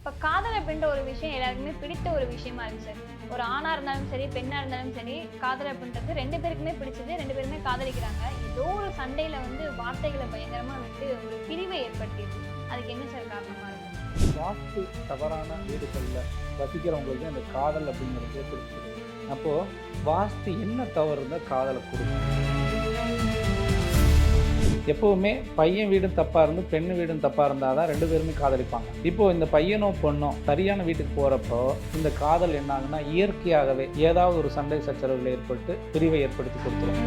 இப்போ காதல் அப்படின்ற ஒரு விஷயம் எல்லாருக்குமே பிடித்த ஒரு விஷயமா இருக்கு சார். ஒரு ஆணா இருந்தாலும் சரி பெண்ணா இருந்தாலும் சரி காதல் அப்படின்றது ரெண்டு பேருக்குமே பிடிச்சது ரெண்டு பேருமே காதலிக்கிறாங்க. ஏதோ ஒரு சண்டையில வந்து வார்த்தைகளை பயங்கரமா விட்டு ஒரு பிரிவை ஏற்படுத்திடுது அதுக்கு என்ன சார் காரணமா இருக்கு? வாஸ்து தவறான வீடுகளில் வசிக்கிறவங்களுக்கு அந்த காதல் அப்படிங்கிறது கொடுக்குது அப்போது வாஸ்து என்ன தவறு இருந்தால் காதலை கொடுக்கும். எப்போவுமே பையன் வீடும் தப்பாக இருந்து பெண்ணு வீடும் தப்பாக இருந்தால் தான் ரெண்டு பேருமே காதலிப்பாங்க. இப்போ இந்த பையனோ பொண்ணோ சரியான வீட்டுக்கு போகிறப்போ இந்த காதல் என்ன இயற்கையாகவே ஏதாவது ஒரு சண்டை சச்சரவுகள் ஏற்பட்டு பிரிவை ஏற்படுத்தி கொடுத்துரும்.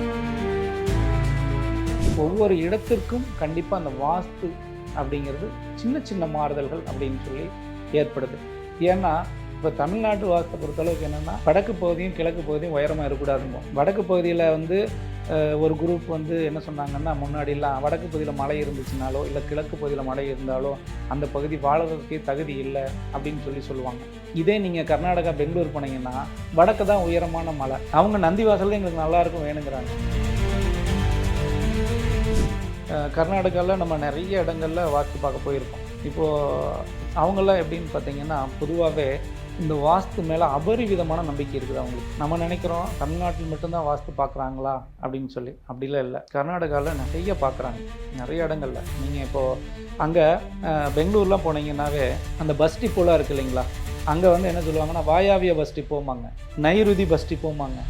ஒவ்வொரு இடத்திற்கும் கண்டிப்பாக அந்த வாஸ்து அப்படிங்கிறது சின்ன சின்ன மாறுதல்கள் அப்படின்னு சொல்லி ஏற்படுது. ஏன்னா இப்போ தமிழ்நாட்டு வாஸ்தை பொறுத்தளவுக்கு என்னென்னா வடக்கு பகுதியும் கிழக்கு பகுதியும் உயரமாக இருக்கக்கூடாதுங்க. வடக்கு பகுதியில் வந்து ஒரு குரூப் வந்து என்ன சொன்னாங்கன்னா முன்னாடிலாம் வடக்கு பகுதியில் மழை இருந்துச்சுனாலோ இல்லை கிழக்கு பகுதியில் மழை இருந்தாலோ அந்த பகுதி வாழறதுக்கே தகுதி இல்லை அப்படின்னு சொல்லி சொல்லுவாங்க. இதே நீங்கள் கர்நாடகா பெங்களூர் போனீங்கன்னா வடக்கு தான் உயரமான மலை. அவங்க நந்திவாசல் எங்களுக்கு நல்லாயிருக்கும் வேணுங்கிறாங்க. கர்நாடகாவில் நம்ம நிறைய இடங்களில் வாக்கு பார்க்க போயிருக்கோம். இப்போது அவங்கெல்லாம் எப்படின்னு பார்த்தீங்கன்னா பொதுவாகவே இந்த வாஸ்து மேலே அபரிவிதமான நம்பிக்கை இருக்குது அவங்களுக்கு. நம்ம நினைக்கிறோம் தமிழ்நாட்டில் மட்டும்தான் வாஸ்து பார்க்குறாங்களா அப்படின்னு சொல்லி. அப்படிலாம் இல்லை. கர்நாடகாவில் நிறைய பார்க்குறாங்க நிறைய இடங்களில். நீங்கள் இப்போது அங்கே பெங்களூர்லாம் போனீங்கன்னாவே அந்த பஸ் டிப்போலாம் இருக்குது இல்லைங்களா? அங்கே வந்து என்ன சொல்லுவாங்கன்னா வாயாவிய பஸ் டிப்போமாங்க நைருதி பஸ் டிப்போமாங்க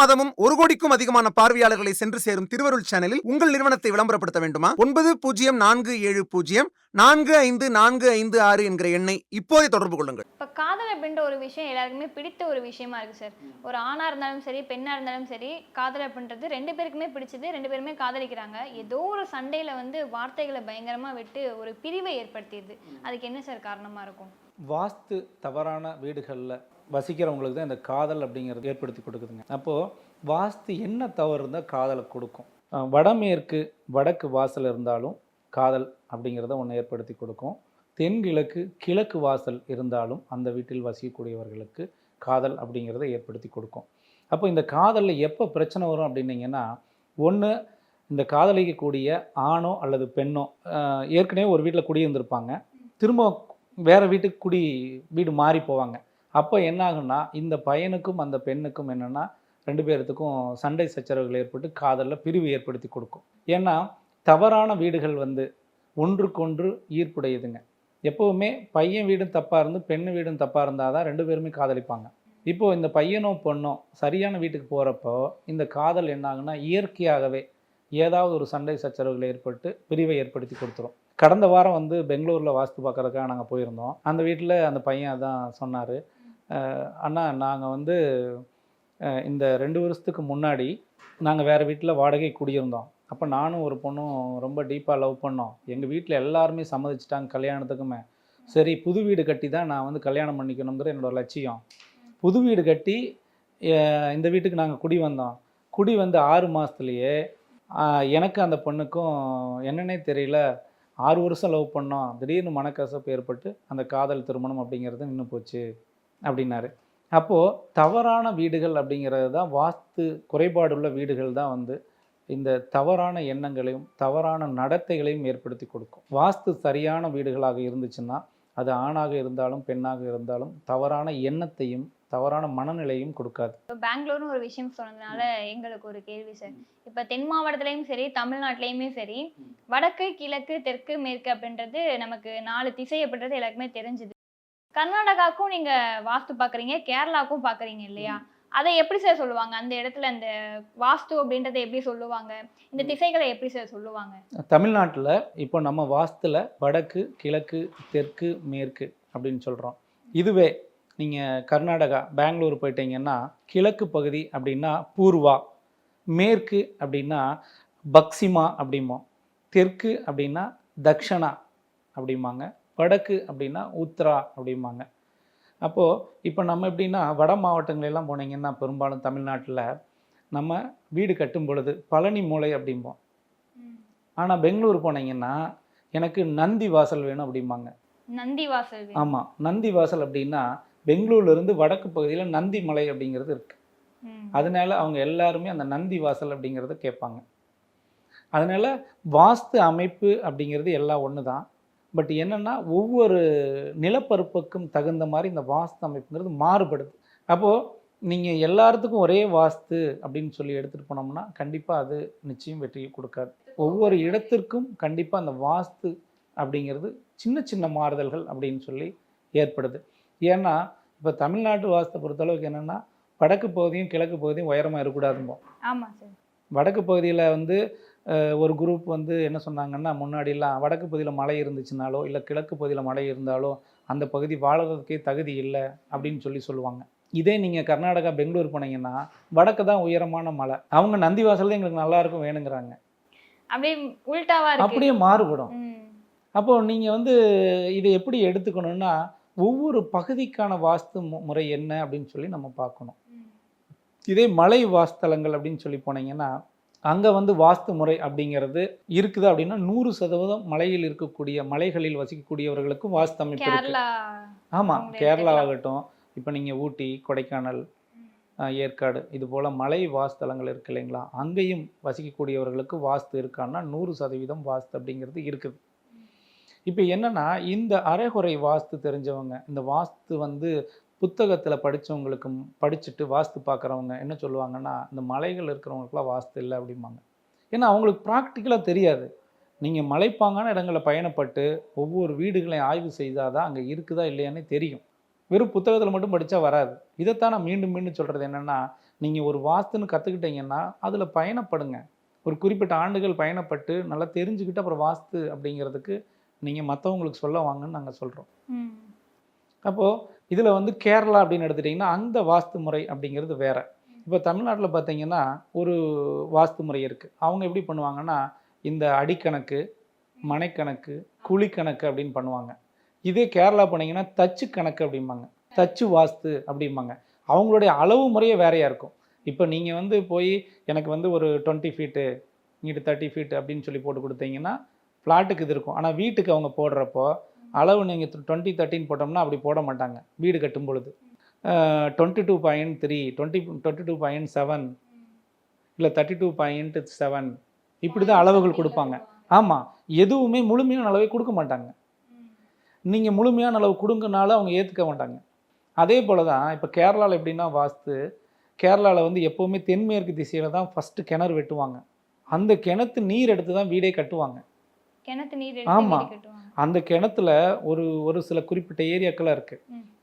மாதமும் ஒரு கோடிக்கும் அதிகமான பார்வையாளர்களை சென்று சேரும் திருவருள் சேனலில் உங்கள் நிறுவனத்தை விளம்பரப்படுத்த வேண்டுமா? ஒன்பது பூஜ்ஜியம் நான்கு ஏழு பூஜ்ஜியம் நான்கு ஐந்து நான்கு ஐந்து ஆறு என்கிற எண்ணை இப்போதே தொடர்பு கொள்ளுங்கள். இப்போ காதல் அப்படின்ற ஒரு விஷயம் எல்லாருக்குமே பிடித்த ஒரு விஷயமா இருக்கு சார். ஒரு ஆணா இருந்தாலும் சரி பெண்ணா இருந்தாலும் சரி காதல் அப்படின்றது ரெண்டு பேருக்குமே பிடிச்சது ரெண்டு பேருமே காதலிக்கிறாங்க. ஏதோ ஒரு சண்டையில வந்து வார்த்தைகளை பயங்கரமா விட்டு ஒரு பிரிவை ஏற்படுத்திடுது. அதுக்கு என்ன சார் காரணமா இருக்கும்? வாஸ்து தவறான வீடுகளில் வசிக்கிறவங்களுக்கு தான் இந்த காதல் அப்படிங்கிறது ஏற்படுத்தி கொடுக்குதுங்க. அப்போது வாஸ்து என்ன தவறு இருந்தால் காதலை கொடுக்கும். வடமேற்கு வடக்கு வாசல் இருந்தாலும் காதல் அப்படிங்கிறத ஒன்று ஏற்படுத்தி கொடுக்கும். தென்கிழக்கு கிழக்கு வாசல் இருந்தாலும் அந்த வீட்டில் வசிக்கக்கூடியவர்களுக்கு காதல் அப்படிங்கிறத ஏற்படுத்தி கொடுக்கும். அப்போ இந்த காதலில் எப்போ பிரச்சனை வரும் அப்படின்னீங்கன்னா ஒன்று இந்த காதலிக்கக்கூடிய ஆணோ அல்லது பெண்ணோ ஏற்கனவே ஒரு வீட்டில் குடியிருந்திருப்பாங்க திரும்ப வேறு வீட்டுக்கு குடி வீடு மாறி போவாங்க. அப்போ என்னாகும்னா இந்த பையனுக்கும் அந்த பெண்ணுக்கும் என்னென்னா ரெண்டு பேர்த்துக்கும் சண்டை சச்சரவுகள் ஏற்பட்டு காதலில் பிரிவு ஏற்படுத்தி கொடுக்கும். ஏன்னா தவறான வீடுகள் வந்து ஒன்றுக்கொன்று ஈர்ப்புடையதுங்க. எப்போவுமே பையன் வீடும் தப்பாக இருந்து பெண் வீடும் தப்பாக இருந்தால் தான் ரெண்டு பேருமே காதலிப்பாங்க. இப்போது இந்த பையனோ பொண்ணோ சரியான வீட்டுக்கு போகிறப்போ இந்த காதல் என்னாகுன்னா இயற்கையாகவே ஏதாவது ஒரு சண்டை சச்சரவுகள் ஏற்பட்டு பிரிவை ஏற்படுத்தி கொடுத்துரும். கடந்த வாரம் வந்து பெங்களூரில் வாஸ்து பார்க்குறதுக்காக நாங்கள் போயிருந்தோம். அந்த வீட்டில் அந்த பையன் அதான் சொன்னார் அண்ணா நாங்கள் வந்து இந்த ரெண்டு வருஷத்துக்கு முன்னாடி நாங்கள் வேறு வீட்டில் வாடகை குடியிருந்தோம். அப்போ நானும் ஒரு பொண்ணும் ரொம்ப டீப்பாக லவ் பண்ணோம். எங்கள் வீட்டில் எல்லாருமே சம்மதிச்சிட்டாங்க கல்யாணத்துக்குமே. சரி புது வீடு கட்டி தான் நான் வந்து கல்யாணம் பண்ணிக்கணுங்கிற என்னோடய லட்சியம். புது வீடு கட்டி இந்த வீட்டுக்கு நாங்கள் குடி வந்தோம். குடி வந்து ஆறு மாதத்துலேயே எனக்கு அந்த பொண்ணுக்கும் என்னன்னே தெரியல ஆறு வருஷம் லவ் பண்ணோம். திடீர்னு மனக்கசப்பு ஏற்பட்டு அந்த காதல் திருமணம் அப்படிங்கிறது நின்று போச்சு. அப்படின்னாரு. அப்போது தவறான வீடுகள் அப்படிங்கிறது தான் வாஸ்து குறைபாடுள்ள வீடுகள் தான் வந்து இந்த தவறான எண்ணங்களையும் தவறான நடத்தைகளையும் ஏற்படுத்தி கொடுக்கும். வாஸ்து சரியான வீடுகளாக இருந்துச்சுன்னா அது ஆணாக இருந்தாலும் பெண்ணாக இருந்தாலும் தவறான எண்ணத்தையும் தவறான மனநிலையும் கொடுக்காது. இப்போ பெங்களூர்னு ஒரு விஷயம் சொன்னதுனால எங்களுக்கு ஒரு கேள்வி சார். இப்போ தென் மாவட்டத்துலேயும் சரி தமிழ்நாட்டிலையுமே சரி வடக்கு கிழக்கு தெற்கு மேற்கு அப்படின்றது நமக்கு நாலு திசை அப்படின்றது எல்லாருக்குமே தெரிஞ்சுது. கர்நாடகாவுக்கும் நீங்க வாஸ்து பாக்குறீங்க கேரளாவுக்கும் பாக்குறீங்க இல்லையா? அதை எப்படி சார் சொல்லுவாங்க? அந்த இடத்துல அந்த வாஸ்து அப்படின்றத எப்படி சொல்லுவாங்க? இந்த திசைகளை எப்படி சார் சொல்லுவாங்க? தமிழ்நாட்டில் இப்போ நம்ம வாஸ்துல வடக்கு கிழக்கு தெற்கு மேற்கு அப்படின்னு சொல்கிறோம் இதுவே நீங்கள் கர்நாடகா பெங்களூர் போயிட்டீங்கன்னா கிழக்கு பகுதி அப்படின்னா பூர்வா மேற்கு அப்படின்னா பக்சிமா அப்படிம்போம் தெற்கு அப்படின்னா தக்ஷணா அப்படிம்பாங்க. வடக்கு அப்படின்னா உத்ரா அப்படிம்பாங்க. அப்போது இப்போ நம்ம எப்படின்னா வட மாவட்டங்களெல்லாம் போனீங்கன்னா பெரும்பாலும் தமிழ்நாட்டில் நம்ம வீடு கட்டும் பொழுது பழனி மூலை அப்படிம்போம். ஆனால் பெங்களூர் போனீங்கன்னா எனக்கு நந்தி வாசல் வேணும் அப்படிம்பாங்க. நந்தி வாசல் ஆமாம் நந்தி வாசல் அப்படின்னா பெங்களூர்ல இருந்து வடக்கு பகுதியில் நந்தி மலை அப்படிங்கிறது இருக்கு. ம். அதனால அவங்க எல்லாருமே அந்த நந்தி வாசல் அப்படிங்கிறத கேட்பாங்க. அதனால வாஸ்து அமைப்பு அப்படிங்கிறது எல்லாம் ஒன்று தான் பட் என்னென்னா ஒவ்வொரு நிலப்பரப்புக்கும் தகுந்த மாதிரி இந்த வாஸ்து அமைப்புங்கிறது மாறுபடுது. அப்போது நீங்கள் எல்லாத்துக்கும் ஒரே வாஸ்து அப்படின்னு சொல்லி எடுத்துகிட்டு போனோம்னா கண்டிப்பாக அது நிச்சயம் வெற்றியை கொடுக்காது. ஒவ்வொரு இடத்திற்கும் கண்டிப்பாக அந்த வாஸ்து அப்படிங்கிறது சின்ன சின்ன மாறுதல்கள் அப்படின்னு சொல்லி ஏற்படுது. ஏன்னா இப்போ தமிழ்நாட்டு வாஸ்தை பொறுத்தளவுக்கு என்னென்னா வடக்கு பகுதியும் கிழக்கு பகுதியும் உயரமாக இருக்கக்கூடாதும்போம். ஆமாம் சார். வடக்கு பகுதியில் வந்து ஒரு குரூப் வந்து என்ன சொன்னாங்கன்னா முன்னாடிலாம் வடக்கு பகுதியில் மழை இருந்துச்சுனாலோ இல்லை கிழக்கு பகுதியில் மழை இருந்தாலோ அந்த பகுதி வாழறதுக்கே தகுதி இல்லை அப்படின்னு சொல்லி சொல்லுவாங்க. இதே நீங்கள் கர்நாடகா பெங்களூர் போனீங்கன்னா வடக்கு தான் உயரமான மலை. அவங்க நந்திவாசல் தான் எங்களுக்கு நல்லா இருக்கும் வேணுங்கிறாங்க. அப்படியே அப்படியே மாறுபடும். அப்போ நீங்கள் வந்து இதை எப்படி எடுத்துக்கணும்னா ஒவ்வொரு பகுதிக்கான வாஸ்து முறை என்ன அப்படின்னு சொல்லி நம்ம பார்க்கணும். இதே மலை வாஸ்தலங்கள் அப்படின்னு சொல்லி போனீங்கன்னா அங்கே வந்து வாஸ்து முறை அப்படிங்கிறது இருக்குது அப்படின்னா நூறு சதவீதம் மலையில் இருக்கக்கூடிய மலைகளில் வசிக்கக்கூடியவர்களுக்கு வாஸ்து அமைப்பு இருக்கு. ஆமாம் கேரளா. ஆகட்டும். இப்போ நீங்கள் ஊட்டி கொடைக்கானல் ஏற்காடு இது போல் மலை வாஸ்தலங்கள் இருக்கு இல்லைங்களா? அங்கேயும் வசிக்கக்கூடியவர்களுக்கு வாஸ்து இருக்கான்னா நூறு சதவீதம் வாஸ்து அப்படிங்கிறது இருக்குது. இப்போ என்னன்னா இந்த அரைகுறை வாஸ்து தெரிஞ்சவங்க இந்த வாஸ்து வந்து புத்தகத்தில் படித்தவங்களுக்கு படிச்சுட்டு வாஸ்து பார்க்குறவங்க என்ன சொல்லுவாங்கன்னா இந்த மலைகள் இருக்கிறவங்களுக்குலாம் வாஸ்து இல்லை அப்படிம்பாங்க. ஏன்னா அவங்களுக்கு ப்ராக்டிக்கலாக தெரியாது. நீங்கள் மலைப்பாங்கான இடங்களில் பயணப்பட்டு ஒவ்வொரு வீடுகளையும் ஆய்வு செய்தால் தான் அங்கே இருக்குதா இல்லையானே தெரியும். வெறும் புத்தகத்தில் மட்டும் படித்தா வராது. இதைத்தான் நான் மீண்டும் மீண்டும் சொல்கிறது என்னென்னா நீங்கள் ஒரு வாஸ்துன்னு கற்றுக்கிட்டீங்கன்னா அதில் பயணப்படுங்க. ஒரு குறிப்பிட்ட ஆண்டுகள் பயணப்பட்டு நல்லா தெரிஞ்சுக்கிட்டு அப்புறம் வாஸ்து அப்படிங்கிறதுக்கு நீங்கள் மற்றவங்களுக்கு சொல்ல வாங்கன்னு நாங்கள் சொல்கிறோம் அப்போது இதில் வந்து கேரளா அப்படின்னு எடுத்துட்டிங்கன்னா அந்த வாஸ்து முறை அப்படிங்கிறது வேற. இப்போ தமிழ்நாட்டில் பார்த்தீங்கன்னா ஒரு வாஸ்து முறை இருக்குது அவங்க எப்படி பண்ணுவாங்கன்னா இந்த அடிக்கணக்கு மனைக்கணக்கு குழிக்கணக்கு அப்படின்னு பண்ணுவாங்க. இதே கேரளா போனீங்கன்னா தச்சு கணக்கு அப்படிம்பாங்க. தச்சு வாஸ்து அப்படிம்பாங்க. அவங்களுடைய அளவு முறையே வேறையாக இருக்கும். இப்போ நீங்கள் வந்து போய் எனக்கு வந்து ஒரு டுவெண்ட்டி ஃபீட்டு இங்கிட்டு தேர்ட்டி ஃபீட்டு அப்படின்னு சொல்லி போட்டு கொடுத்தீங்கன்னா ஃப்ளாட்டுக்கு இது இருக்கும். ஆனால் வீட்டுக்கு அவங்க போடுறப்போ அளவு நீங்கள் டுவெண்ட்டி தேர்ட்டின் போட்டோம்னா அப்படி போட மாட்டாங்க. வீடு கட்டும் பொழுது. Twenty two point three twenty twenty two point seven இல்லை தேர்ட்டி டூ பாயிண்ட் செவன் இப்படி தான் அளவுகள் கொடுப்பாங்க. ஆமாம் எதுவுமே முழுமையான அளவை கொடுக்க மாட்டாங்க. நீங்கள் முழுமையான அளவு கொடுங்கனாலும் அவங்க ஏற்றுக்க மாட்டாங்க. அதே போல தான் இப்போ கேரளாவில் எப்படின்னா வாஸ்து கேரளாவில் வந்து எப்போவுமே தென்மேற்கு திசையில் தான் ஃபஸ்ட்டு கிணறு வெட்டுவாங்க. அந்த கிணத்து நீர் எடுத்து தான் வீடே கட்டுவாங்க. கிணத்து நீர் ஆமா. எடுத்து வீடு கட்டுவாங்க அந்த கிணத்துல ஒரு ஒரு சில குறிப்பிட்ட ஏரியாக்கெல்லாம் இருக்கு.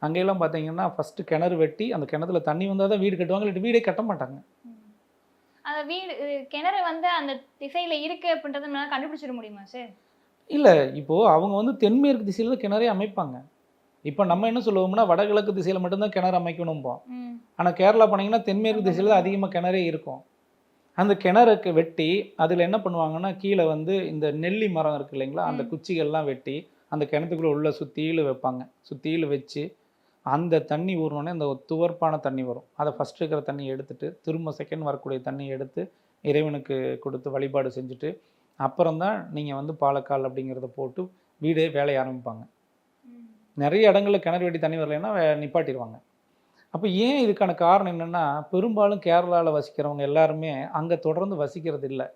அங்கெல்லாம் பார்த்தீங்கன்னா ஃபர்ஸ்ட் கிணறு வெட்டி அந்த கிணத்துல தண்ணி வந்தால் தான் வீடு கட்டுவாங்க இல்லாட்டி வீடே கட்ட மாட்டாங்க. அந்த வீடு கிணறு வந்து அந்த திசையில இருக்கு அப்படின்றத நம்மளால கண்டுபிடிச்சிட முடியுமா சார் இல்லை இப்போ அவங்க வந்து தென்மேற்கு திசையில தான் கிணறே அமைப்பாங்க இப்போ நம்ம என்ன சொல்லுவோம்னா வடகிழக்கு திசையில மட்டும்தான் கிணறு அமைக்கணும்போம். ஆனால் கேரளா போனீங்கன்னா தென்மேற்கு திசையில தான் அதிகமாக கிணறே இருக்கும் அந்த கிணறுக்கு வெட்டி அதில் என்ன பண்ணுவாங்கன்னா கீழே வந்து இந்த நெல்லி மரம் இருக்கு இல்லைங்களா அந்த. குச்சிகள்லாம் வெட்டி அந்த கிணத்துக்குள்ள உள்ள சுத்தியில வைப்பாங்க சுத்தியில வச்சு அந்த தண்ணி ஊறினோடனே அந்த துவர்ப்பான தண்ணி வரும் அதை ஃபஸ்ட் இருக்கிற தண்ணி எடுத்துட்டு திரும்ப செகண்ட் வரக்கூடிய தண்ணி எடுத்து இறைவனுக்கு கொடுத்து வழிபாடு செஞ்சுட்டு அப்புறம் தான் நீங்கள் வந்து பாலக்கால் அப்படிங்கிறத போட்டு வீடே வேலைய ஆரம்பிப்பாங்க. நிறைய இடங்களில் கிணறு வெட்டி தண்ணி வரலைன்னா நிப்பாட்டிடுவாங்க அப்போ ஏன் இதுக்கான காரணம் என்னென்னா பெரும்பாலும் கேரளாவில் வசிக்கிறவங்க எல்லாருமே அங்கே தொடர்ந்து வசிக்கிறது இல்லை.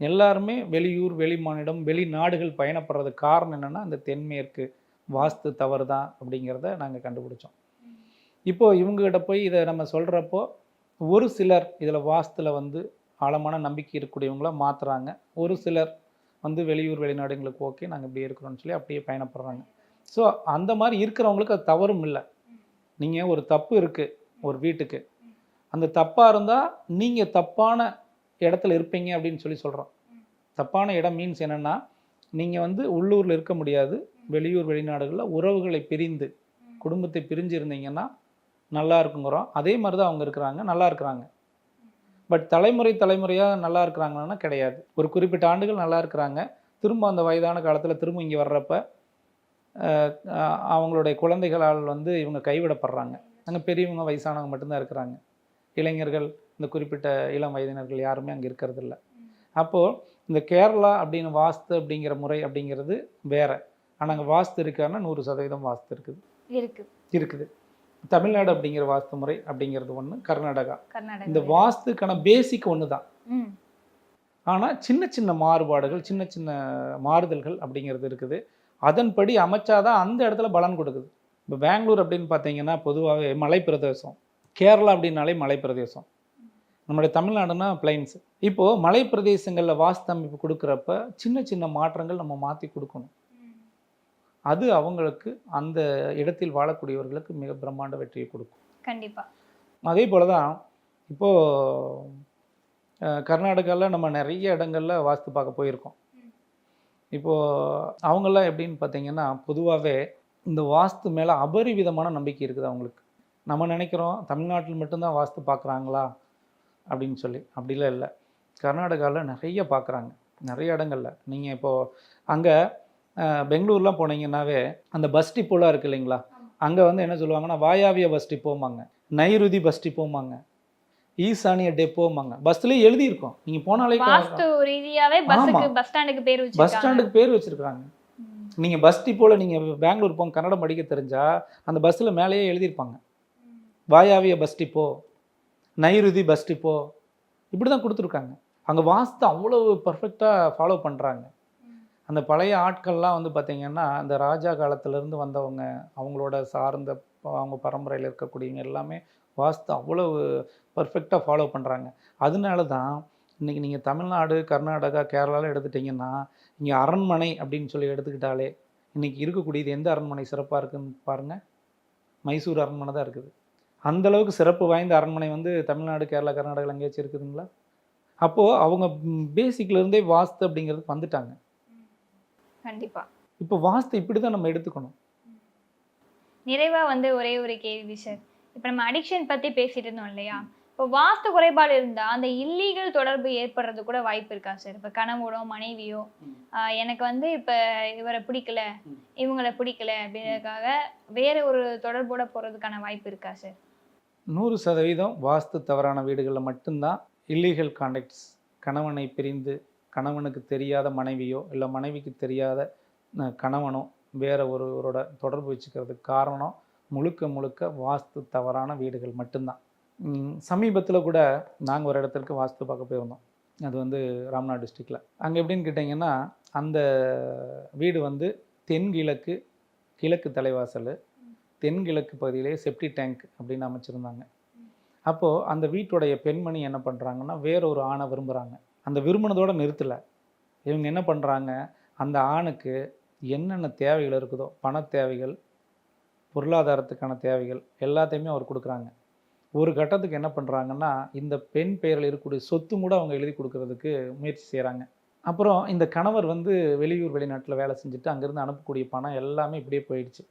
எல்லாருமே வெளியூர் வெளி மாநிலம் வெளிநாடுகள் பயணப்படுறதுக்கு காரணம் என்னென்னா இந்த தென்மேற்கு வாஸ்து தவறு தான் அப்படிங்கிறத நாங்கள் கண்டுபிடிச்சோம். ம். இப்போ இவங்ககிட்ட போய் இதை நம்ம சொல்கிறப்போ ஒரு சிலர் இதில் வாஸ்துல வந்து ஆழமான நம்பிக்கை இருக்கக்கூடியவங்கள மாற்றுறாங்க ஒரு சிலர் வந்து வெளியூர் வெளிநாடுங்களுக்கு ஓகே நாங்கள் இப்படி இருக்கிறோம்னு சொல்லி அப்படியே பயணப்படுறாங்க. ஸோ அந்த மாதிரி இருக்கிறவங்களுக்கு அது தவறும் இல்லை. நீங்கள் ஒரு தப்பு இருக்குது ஒரு வீட்டுக்கு. அந்த தப்பாக இருந்தால் நீங்கள் தப்பான இடத்துல இருப்பீங்க அப்படின்னு சொல்லி சொல்கிறோம் தப்பான இடம் மீன்ஸ் என்னென்னா நீங்கள் வந்து உள்ளூரில் இருக்க முடியாது. வெளியூர் வெளிநாடுகளில் உறவுகளை பிரிந்து குடும்பத்தை பிரிஞ்சு இருந்தீங்கன்னா நல்லா இருக்குங்கிறோம். அதே மாதிரி தான் அவங்க இருக்கிறாங்க நல்லா இருக்கிறாங்க. பட் தலைமுறை தலைமுறையாக நல்லா இருக்கிறாங்கன்னா கிடையாது. ஒரு குறிப்பிட்ட ஆண்டுகள் நல்லா இருக்கிறாங்க. திரும்ப அந்த வயதான காலத்தில் திரும்ப இங்கே வர்றப்ப அவங்களுடைய குழந்தைகளால் வந்து இவங்க கைவிடப்படுறாங்க. அங்கே பெரியவங்க வயசானவங்க மட்டும்தான் இருக்கிறாங்க. இளைஞர்கள் இந்த குறிப்பிட்ட இளம் வயதினர்கள் யாருமே அங்கே இருக்கிறது இல்ல அப்போது இந்த கேரளா அப்படின்னு வாஸ்து அப்படிங்கிற முறை அப்படிங்கிறது வேற. ஆனால் அங்கே வாஸ்து இருக்கான்னா நூறு சதவீதம் வாஸ்து இருக்குது. இருக்கு. இருக்குது. தமிழ்நாடு அப்படிங்கிற வாஸ்து முறை அப்படிங்கிறது ஒன்று கர்நாடகா. இந்த வாஸ்துக்கான பேசிக் ஒன்று தான் ஆனால் சின்ன சின்ன மாறுபாடுகள் சின்ன சின்ன மாறுதல்கள் அப்படிங்கிறது இருக்குது. அதன்படி அமைச்சாதான் அந்த இடத்துல பலன் கொடுக்குது. இப்போ பெங்களூர் அப்படின்னு பார்த்தீங்கன்னா பொதுவாகவே மலை பிரதேசம் கேரளா அப்படின்னாலே மலை பிரதேசம் நம்மளுடைய தமிழ்நாடுனா பிளைன்ஸ் இப்போது மலை பிரதேசங்களில் வாஸ்து அமைப்பு கொடுக்குறப்ப சின்ன சின்ன மாற்றங்கள் நம்ம மாற்றி கொடுக்கணும். அது அவங்களுக்கு அந்த இடத்தில் வாழக்கூடியவர்களுக்கு மிக பிரம்மாண்ட வெற்றியை கொடுக்கும். கண்டிப்பா. அதே போல தான் இப்போது கர்நாடகாவில் நம்ம நிறைய இடங்கள்ல வாஸ்து பார்க்க போயிருக்கோம். இப்போது அவங்கெல்லாம் எப்படின்னு பார்த்தீங்கன்னா பொதுவாகவே இந்த வாஸ்து மேலே அபரிவிதமான நம்பிக்கை இருக்குது அவங்களுக்கு. நம்ம நினைக்கிறோம் தமிழ்நாட்டில் மட்டும்தான் வாஸ்து பார்க்குறாங்களா? அப்படின்னு சொல்லி. அப்படிலாம் இல்லை. கர்நாடகாவில் நிறைய பார்க்குறாங்க. நிறைய இடங்கள்ல. நீங்கள் இப்போது அங்கே பெங்களூர்லாம் போனீங்கன்னாவே அந்த பஸ் டிப்போலாம் இருக்கு இல்லைங்களா? அங்கே வந்து என்ன சொல்லுவாங்கன்னா வாயாவிய பஸ் டிப்போமாங்க நைருதி பஸ் டிப்போமாங்க ஈசானிய டெப்போமாங்க பஸ்லேயே எழுதியிருக்கோம். நீங்கள் போனாலே வாஸ்து ரீதியாவே பஸ்ஸுக்கு பஸ் ஸ்டாண்டுக்கு பேர் பஸ் வச்சிருக்காங்க. ஸ்டாண்டுக்கு பேர் வச்சிருக்காங்க ம். நீங்கள் பஸ் டிப்போவில் நீங்கள் பெங்களூர் போங்க கன்னடம் படிக்க தெரிஞ்சா அந்த பஸ்ஸில் மேலேயே எழுதியிருப்பாங்க. வாயாவிய பஸ் டிப்போ நைருதி பஸ் டிப்போ இப்படி தான் கொடுத்துருக்காங்க. அங்கே வாஸ்து அவ்வளவு பர்ஃபெக்டாக ஃபாலோ பண்ணுறாங்க அந்த பழைய ஆட்கள்லாம் வந்து பார்த்திங்கன்னா அந்த ராஜா காலத்திலேருந்து வந்தவங்க அவங்களோட சார்ந்த அவங்க பரம்பரையில் இருக்கக்கூடியவங்க எல்லாமே வாஸ்து அவ்வளவு பர்ஃபெக்டாக ஃபாலோ பண்ணுறாங்க அதனால தான் இன்றைக்கி நீங்கள் தமிழ்நாடு கர்நாடகா கேரளாவில் எடுத்துட்டிங்கன்னா இங்கே அரண்மனை அப்படின்னு சொல்லி எடுத்துக்கிட்டாலே இன்றைக்கி இருக்கக்கூடியது எந்த அரண்மனை சிறப்பாக இருக்குன்னு பாருங்கள் மைசூர் அரண்மனை தான் இருக்குது. அந்த அளவுக்கு சிறப்பு வாய்ந்த அரண்மனை வந்து தமிழ்நாடு கேரளா கர்நாடகாவில் எங்கேயாச்சும் இருக்குதுங்களா? அப்போது அவங்க பேசிக்ல இருந்தே வாஸ்து அப்படிங்கிறதுக்கு வந்துட்டாங்க. கண்டிப்பா. இப்போ வாஸ்து இப்படி தான் நம்ம எடுத்துக்கணும். நிறைவா வந்து ஒரே ஒரு கேள்வி சார். இப்போ நம்ம அடிக்ஷன் பத்தி பேசிட்டு இருந்தோம் இல்லையா? இப்போ வாஸ்து குறைபாடு இருந்தா அந்த இல்லீகல் தொடர்பு ஏற்படுறது கூட வாய்ப்பு இருக்கா சார் இப்போ கணவனோ மனைவியோ எனக்கு வந்து இப்போ இவரை பிடிக்கல. இவங்களை பிடிக்கல அப்படின்றதுக்காக வேற ஒரு தொடர்போட போறதுக்கான வாய்ப்பு இருக்கா சார் நூறு சதவீதம் வாஸ்து தவறான வீடுகளில் மட்டும்தான் இல்லீகல் கான்டாக்ட்ஸ் கணவனை பிரிந்து கணவனுக்கு தெரியாத மனைவியோ இல்லை மனைவிக்கு தெரியாத கணவனோ வேற ஒருவரோட தொடர்பு வச்சுக்கிறதுக்கு காரணம் முழுக்க முழுக்க வாஸ்து தவறான வீடுகள் மட்டும்தான். சமீபத்தில் கூட நாங்கள் ஒரு இடத்திற்கு வாஸ்து பார்க்க போயிருந்தோம். அது வந்து ராம்நாத் டிஸ்ட்ரிக்டில் அங்கே எப்படின்னு கேட்டிங்கன்னா அந்த வீடு வந்து தென்கிழக்கு கிழக்கு தலைவாசல் தென்கிழக்கு பகுதியிலே செப்டி டேங்க் அப்படின்னு அமைச்சிருந்தாங்க. அப்போது அந்த வீட்டுடைய பெண்மணி என்ன பண்ணுறாங்கன்னா வேற ஒரு ஆணை விரும்புகிறாங்க அந்த விரும்பினதோடு நிறுத்தலை. இவங்க என்ன பண்ணுறாங்க அந்த ஆணுக்கு என்னென்ன தேவைகள் இருக்குதோ பண தேவைகள் பொருளாதாரத்துக்கான தேவைகள் எல்லாத்தையுமே அவர் கொடுக்குறாங்க. ஒரு கட்டத்துக்கு என்ன பண்ணுறாங்கன்னா இந்த பெண் பெயரில் இருக்கக்கூடிய சொத்து கூட அவங்க எழுதி கொடுக்கறதுக்கு முயற்சி செய்கிறாங்க அப்புறம் இந்த கணவர் வந்து வெளியூர் வெளிநாட்டில் வேலை செஞ்சுட்டு அங்கேருந்து அனுப்பக்கூடிய பணம் எல்லாமே இப்படியே போயிடுச்சு.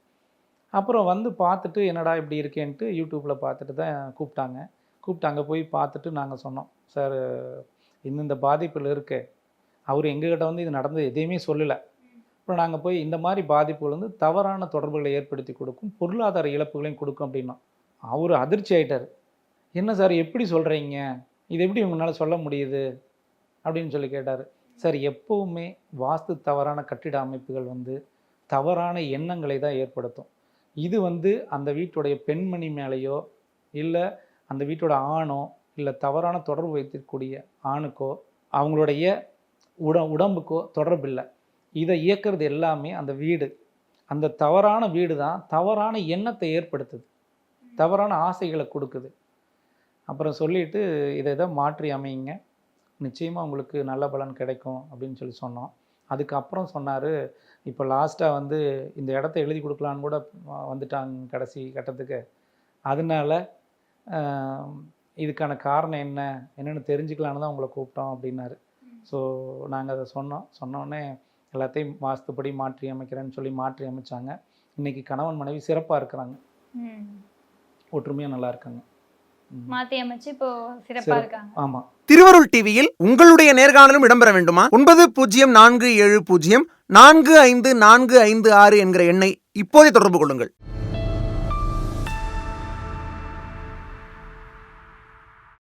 அப்புறம் வந்து பார்த்துட்டு என்னடா இப்படி இருக்கேன்ட்டு யூடியூப்பில் பார்த்துட்டு தான் கூப்பிட்டாங்க. கூப்பிட்டு அங்கே போய் பார்த்துட்டு நாங்கள் சொன்னோம் சார் இந்த பாதிப்பில் இருக்கு அவர் எங்ககிட்ட வந்து இது நடந்தது எதையுமே சொல்லலை. இப்போ நாங்கள் போய் இந்த மாதிரி பாதிப்புகள் வந்து தவறான தொடர்புகளை ஏற்படுத்தி கொடுக்கும் பொருளாதார இழப்புகளையும் கொடுக்கும் அப்படின்னா அவர் அதிர்ச்சி ஆயிட்டார். என்ன சார் எப்படி சொல்கிறீங்க இது எப்படி உங்களால் சொல்ல முடியுது? அப்படின்னு சொல்லி கேட்டார். சார் எப்போவுமே வாஸ்து தவறான கட்டிட அமைப்புகள் வந்து தவறான எண்ணங்களை தான் ஏற்படுத்தும். இது வந்து அந்த வீட்டுடைய பெண்மணி மேலேயோ இல்லை அந்த வீட்டோட ஆணோ இல்லை தவறான தொடர்பு வைத்திருக்கக்கூடிய ஆணுக்கோ அவங்களுடைய உட உடம்புக்கோ தொடர்பு இல்லை இதை இயக்கிறது எல்லாமே அந்த வீடு. அந்த தவறான வீடு தான் தவறான எண்ணத்தை ஏற்படுத்துது. தவறான ஆசைகளை கொடுக்குது. அப்புறம் சொல்லிட்டு இதை இதை மாற்றி அமைங்க நிச்சயமாக உங்களுக்கு நல்ல பலன் கிடைக்கும் அப்படின்னு சொல்லி சொன்னோம். அதுக்கப்புறம் சொன்னார் இப்போ லாஸ்ட்டாக வந்து இந்த இடத்த எழுதி கொடுக்கலான்னு கூட வந்துட்டாங்க கடைசி கட்டத்துக்கு. அதனால இதுக்கான காரணம் என்ன? என்னென்னு தெரிஞ்சுக்கலான்னு தான் உங்களை கூப்பிட்டோம் அப்படின்னாரு. ஸோ நாங்கள் அதை சொன்னோம். சொன்னோடனே எல்லாத்தையும் வாஸ்துப்படி மாற்றி அமைக்கிறேன்னு சொல்லி மாற்றி அமைச்சாங்க இன்னைக்கு கணவன் மனைவி சிறப்பாக இருக்கிறாங்க ம். ஒற்றுமையாக நல்லா இருக்காங்க ம். மாத்தி அமைச்சு இப்போ சிறப்பா சிறப்பு. இருக்காங்க ஆமாம் திருவருள் டிவியில் உங்களுடைய நேர்காணலும் இடம்பெற வேண்டுமா ஒன்பது பூஜ்ஜியம் நான்கு ஏழு பூஜ்ஜியம் நான்கு ஐந்து நான்கு ஐந்து ஆறு என்கிற எண்ணை இப்போதே தொடர்பு கொள்ளுங்கள்